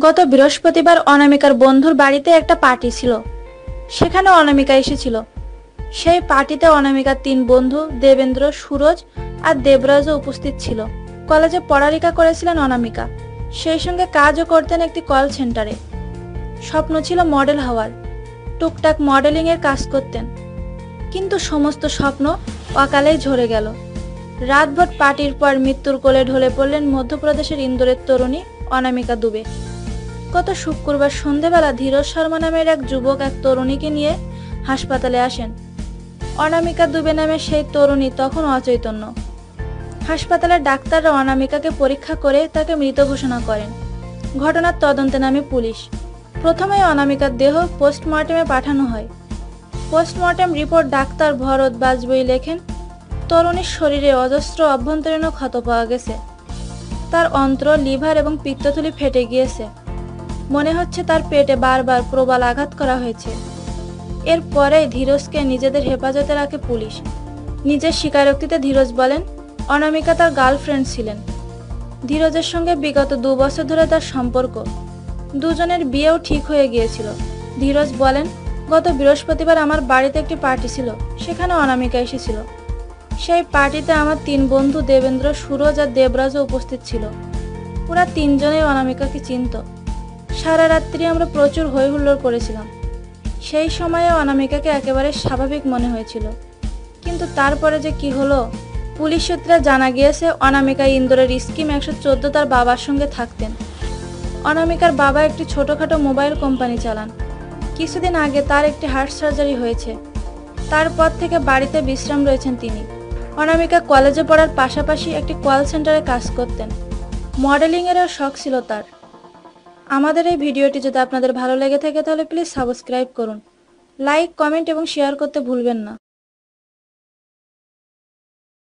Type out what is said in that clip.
গত বৃহস্পতিবার অনামিকার বন্ধুর বাড়িতে একটা পার্টি ছিল। সেখানে অনামিকা এসেছিল। সেই পার্টিতে অনামিকার তিন বন্ধু দেবেন্দ্র, সুরজ আর দেবরাজও উপস্থিত ছিল। কলেজে পড়ালেখা করেছিলেন অনামিকা। সেই সঙ্গে কাজও করতেন একটি কল সেন্টারে। স্বপ্ন ছিল মডেল হওয়ার। টুকটাক মডেলিং এর কাজ করতেন। কিন্তু সমস্ত স্বপ্ন অকালেই ঝরে গেল। রাতভর পার্টির পর মৃত্যুর কোলে ঢলে পড়লেন মধ্যপ্রদেশের ইন্দোরের তরুণী অনামিকা দুবে। গত শুক্রবার সন্ধেবেলা ধীরজ শর্মা নামের এক যুবক এক তরুণীকে নিয়ে হাসপাতালে আসেন। অনামিকা দুবে নামে সেই তরুণী তখন অচৈতন্য। হাসপাতালের ডাক্তাররা অনামিকাকে পরীক্ষা করে তাকে মৃত ঘোষণা করেন। ঘটনার তদন্তে নামে পুলিশ। প্রথমে অনামিকার দেহ পোস্টমর্টেমে পাঠানো হয়। পোস্টমর্টেম রিপোর্ট ডাক্তার ভরত বাজবই লেখেন, তরুণীর শরীরে অজস্র অভ্যন্তরীণ ক্ষত পাওয়া গেছে। তার অন্ত্র, লিভার এবং পিত্তথলি ফেটে গিয়েছে। মনে হচ্ছে তার পেটে বারবার প্রবল আঘাত করা হয়েছে। এরপরেই ধীরজকে নিজেদের হেফাজতে রাখে পুলিশ। নিজের স্বীকারোক্তিতে ধীরজ বলেন, অনামিকা তার গার্লফ্রেন্ড ছিলেন। ধীরজের সঙ্গে বিগত দু বছর ধরে তার সম্পর্ক। দুজনের বিয়েও ঠিক হয়ে গিয়েছিল। ধীরজ বলেন গত বৃহস্পতিবার আমার বাড়িতে একটি পার্টি ছিল, সেখানে অনামিকা এসেছিল। সেই পার্টিতে আমার তিন বন্ধু দেবেন্দ্র, সুরজ আর দেবরাজও উপস্থিত ছিল। ওরা তিনজনেই অনামিকাকে চিনত। সারা রাত্রি আমরা প্রচুর হই হুল্লোড় করেছিলাম। সেই সময়ে অনামিকাকে একেবারে স্বাভাবিক মনে হয়েছিল। কিন্তু তারপরে যে কি হলো, পুলিশ সূত্রে জানা গিয়েছে, অনামিকা ইন্দোরের স্কিম একশো চোদ্দ তার বাবার সঙ্গে থাকতেন। অনামিকার বাবা একটি ছোটোখাটো মোবাইল কোম্পানি চালান। কিছুদিন আগে তার একটি হার্ট সার্জারি হয়েছে। তারপর থেকে বাড়িতে বিশ্রাম রয়েছেন তিনি। অনামিকা কলেজে পড়ার পাশাপাশি একটি কল সেন্টারে কাজ করতেন। মডেলিংয়েরও শখ ছিল তার। আমাদের এই ভিডিওটি যদি আপনাদের ভালো লেগে থাকে তাহলে প্লিজ সাবস্ক্রাইব করুন। লাইক, কমেন্ট এবং শেয়ার করতে ভুলবেন না।